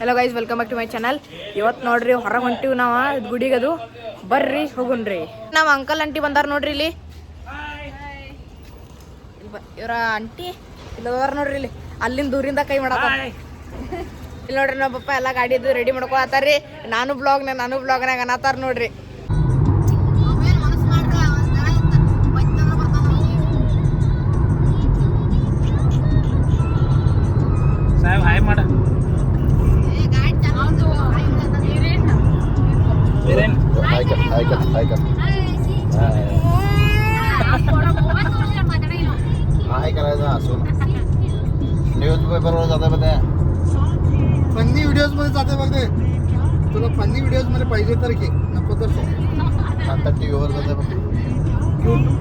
Hello guys welcome back to my channel ಇವತ್ತು ನೋಡ್ರಿ ಹೊರಗೆ ಹೊಂಟಿವಿ ನಾವು. ಗುಡಿಗೆ ಅದು. ಬರ್ರಿ ಹೋಗುನ್ರಿ ನಾವು ಅಂಕಲ್ ಅಂಟಿ ಬಂದಾರ ನೋಡ್ರಿ ಇಲ್ಲಿ. ಇವರ ಆಂಟಿ ಇವ್ರ ಅಂಟಿ ಇಲ್ಲಿ ಅದಾರ ನೋಡ್ರಿ ಇಲ್ಲಿ. ಅಲ್ಲಿಂದ ದೂರಿಂದ ಕೈ ಮಾಡಕ ಇಲ್ಲಿ ನೋಡ್ರಿ ನಮ್ಮ ಪಪ್ಪ ಎಲ್ಲ ಗಾಡಿದು ರೆಡಿ ಮಾಡ್ಕೊಳತ್ತಾರ್ರಿ. ನಾನು ಬ್ಲಾಗ್ನ ನಾನು ಬ್ಲಾಗ್ನಾಗ ಅನ್ನತ್ತಾರ ನೋಡ್ರಿ. Haikal, Haikal. काय करायचं असून. न्यूज पेपरवर जाता बघ फन्नी व्हिडिओजमध्ये जाते बघ ते. तुला फन्नी व्हिडिओजमध्ये पाहिजे तर घे. नको तर. नंतर टी व्हीवर जाते बघ.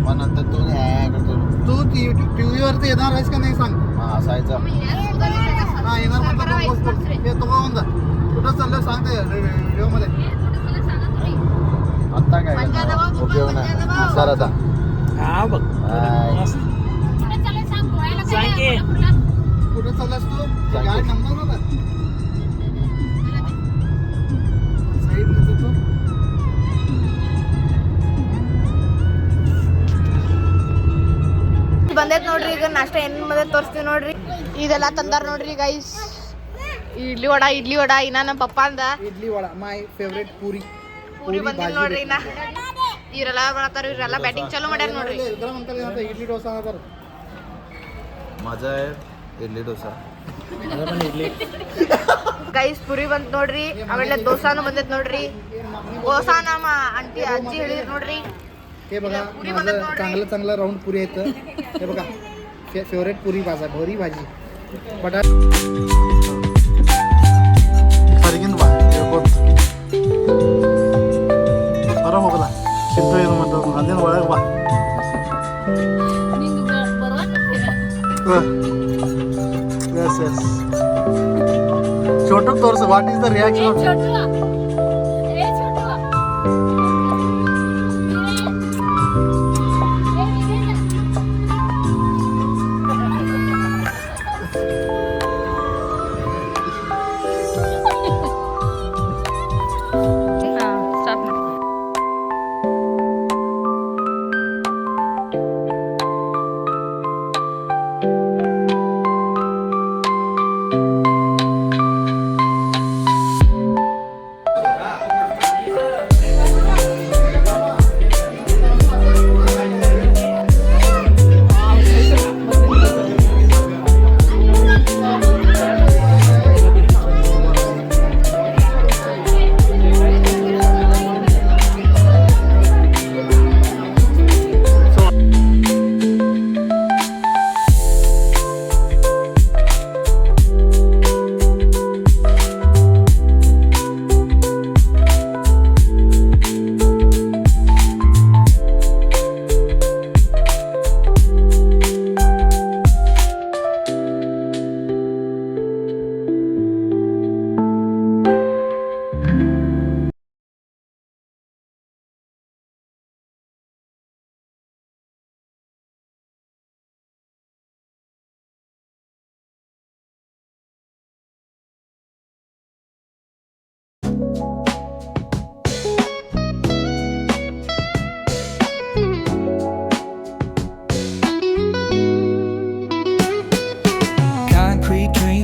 मग नंतर तू ह्या करतो. तू टीव्ही वरती येणार आहेस का नाही सांग. मग असायचं हा येणार का म्हणता कुठं चाललं सांगते व्हिडिओ मध्ये आता काय करणार? उपयोग नाही सर आता हा बघ हाय. मस्त सांग की. कुठं चाललास तू सांगते. गाडी नंबर बघा साईड मध्ये तू ಬಂದೈತ್ ನೋಡ್ರಿ ಈಗ ನಾಷ್ಟ ಏನ್ ಬಂದೈತ್ ತೋರಿಸ್ತೀವಿ ನೋಡ್ರಿ ಇದೆಲ್ಲ ತಂದಾರ ನೋಡ್ರಿ ಗೈಸ್ ಇಡ್ಲಿ ವಡ ಇಡ್ಲಿ ವಡ ಇನ್ನ ನಮ್ಮ ಪಪ್ಪ ಅಂದ ಇಡ್ಲಿ ವಡ ಮೈ ಫೇವ್ರೆಟ್ ಪೂರಿ ಪೂರಿ ಬಂದಿಲ್ಲ ನೋಡ್ರಿ ಇನ್ನ ಇವ್ರೆಲ್ಲ ಮಾಡತ್ತಾರ ಇವ್ರೆಲ್ಲ ಬ್ಯಾಟಿಂಗ್ ಚಾಲೂ ಮಾಡ್ಯಾರ ನೋಡ್ರಿ ಇದ್ರ म्हणतात आता इडली डोसा तर माझा आहे इडली डोसा ಗೈಸ್ ಪುರಿ ಬಂತ್ ನೋಡ್ರಿ ಆಮೇಲೆ ದೋಸಾನು ಬಂದೈತ್ ನೋಡ್ರಿ ದೋಸಾ ನಮ್ಮ ಆಂಟಿ ಅಜ್ಜಿ ಹೇಳಿದ್ರು ನೋಡ್ರಿ हे बघा पुरी माझं बनत नव्हती. चांगलं चांगलं राऊंड पुरी येतं हे बघा फेवरेट पुरी भाजा भरी भाजी बटा छोटू तोर्स what is the reaction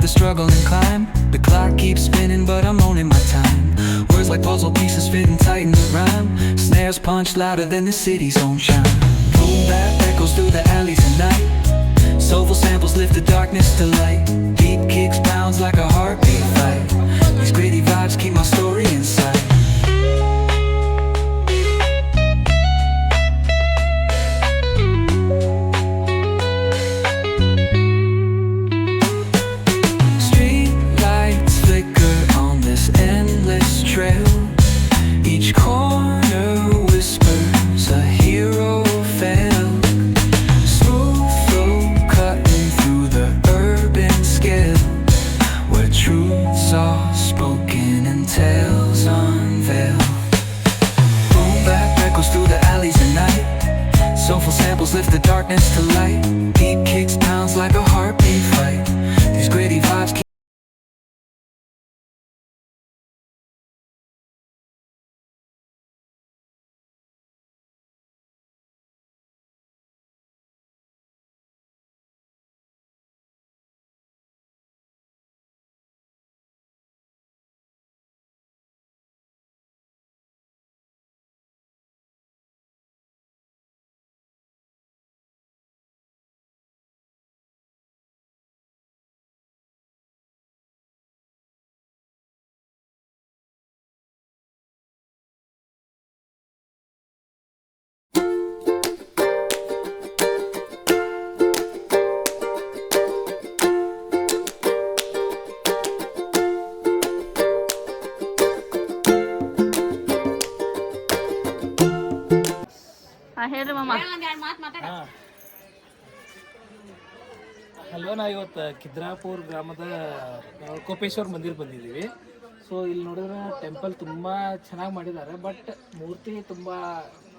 The struggle and climb. The clock keeps spinning, but I'm owning my time. Words like puzzle pieces fitting tight in the rhyme. Snares punch louder than the city's own shine Boom bap echoes through the alleys at night. Soulful samples lift the darkness to light. Deep kicks pounds like a heartbeat It's the ಮಾಮ. ಹಾ. Hello ನಾವು ಇವತ್ತು ಕಿದ್ರಾಪುರ್ ಗ್ರಾಮದ ಕೋಪೇಶ್ವರ್ ಮಂದಿರ್ ಬಂದಿದ್ದೀವಿ. So ಇಲ್ಲಿ ನೋಡಿದ್ರೆ temple ತುಂಬ ಚೆನ್ನಾಗಿ ಮಾಡಿದ್ದಾರೆ ಬಟ್ ಮೂರ್ತಿ ತುಂಬ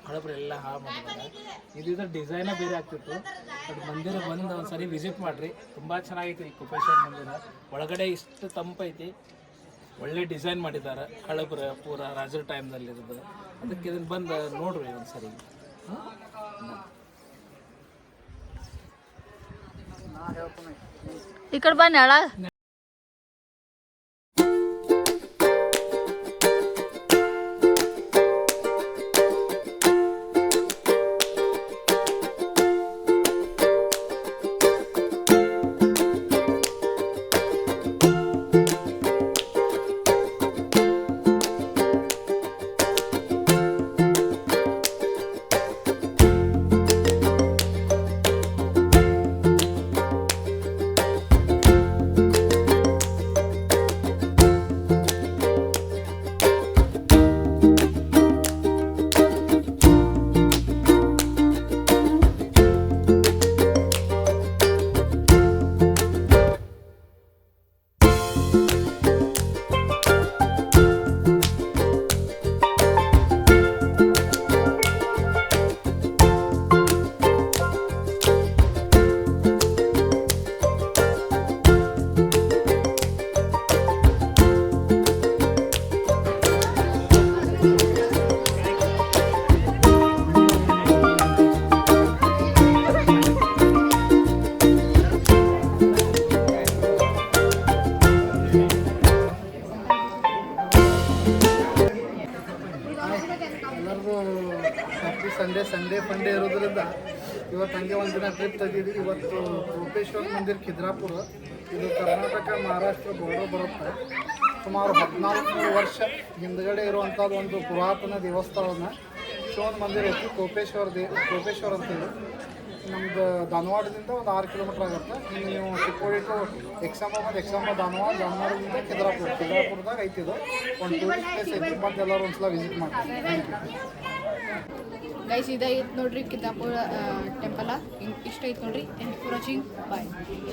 ಹಳಬ್ರೆಲ್ಲ ಹಾಳು ಮಾಡಿದ್ದಾರೆ ಇದಿದ್ರೆ ಡಿಸೈನೇ ಬೇರೆ ಆಗ್ತಿತ್ತು. ಬಟ್ ಮಂದಿರ ಬಂದು ಒಂದ್ಸರಿ ವಿಸಿಟ್ ಮಾಡಿರಿ. ತುಂಬ ಚೆನ್ನಾಗೈತಿ ಈ ಕೋಪೇಶ್ವರ್ ಮಂದಿರ. ಒಳಗಡೆ ಇಷ್ಟು ತಂಪೈತಿ ಒಳ್ಳೆ ಡಿಸೈನ್ ಮಾಡಿದ್ದಾರೆ. ಹಳಬ್ರ ಪೂರ ರಾಜರ ಟೈಮ್ದಲ್ಲಿ ಇರೋದು ಅದಕ್ಕೆ ಇದನ್ನು ಬಂದು ನೋಡ್ರಿ ಒಂದ್ಸರಿ. इकडं बनाळा ಇವತ್ತು ಹಂಗೆ ಒಂದು ದಿನ ಟ್ರಿಪ್ ತೆಗೀವಿ ಇವತ್ತು ಗೋಪೇಶ್ವರ ಮಂದಿರ ಖಿದ್ರಾಪುರ ಇದು ಕರ್ನಾಟಕ, ಮಹಾರಾಷ್ಟ್ರ ಬೋರ್ಡರ್ ಬರುತ್ತೆ. ಸುಮಾರು ಹದಿನಾಲ್ಕು ವರ್ಷ ಹಿಂದ್ಗಡೆ ಇರುವಂಥದ್ದು ಒಂದು ಪುರಾತನ ದೇವಸ್ಥಾನ ಶಿವನ ಮಂದಿರ ಐತಿ. ಕೋಪೇಶ್ವರ ದೇ, ಕೋಪೇಶ್ವರ ಅಂತೇಳಿ ನಮ್ದು ಧಾನವಾಡದಿಂದ ಒಂದು ಆರು ಕಿಲೋಮೀಟ್ರ್ ಆಗುತ್ತೆ. ನೀವು ಚಿಕ್ಕೋಡಿ ಟು ಎಕ್ಸಾಮ್ ಹೋಗೋದು ಎಕ್ಸಾಮ್ ಧಾರವಾಡ ಧಾರವಾಡದಿಂದ ಖಿದ್ರಾಪುರ ಖಿದ್ರಾಪುರದಾಗ ಐತಿದು ಒಂದು ಟೂರಿಸ್ಟ್ ಪ್ಲೇಸ್ ಐತಿ. ಮತ್ತೆ ಎಲ್ಲರೂ ಒಂದ್ಸಲ ವಿಸಿಟ್ ಮಾಡ್ತೀವಿ ಗೈಸ್ ಇದೈತ್ ನೋಡ್ರಿ ಕಿತ್ತಾಪುರ ಟೆಂಪಲ ಇಷ್ಟ ಐತ್ ನೋಡ್ರಿ. Thank you for watching bye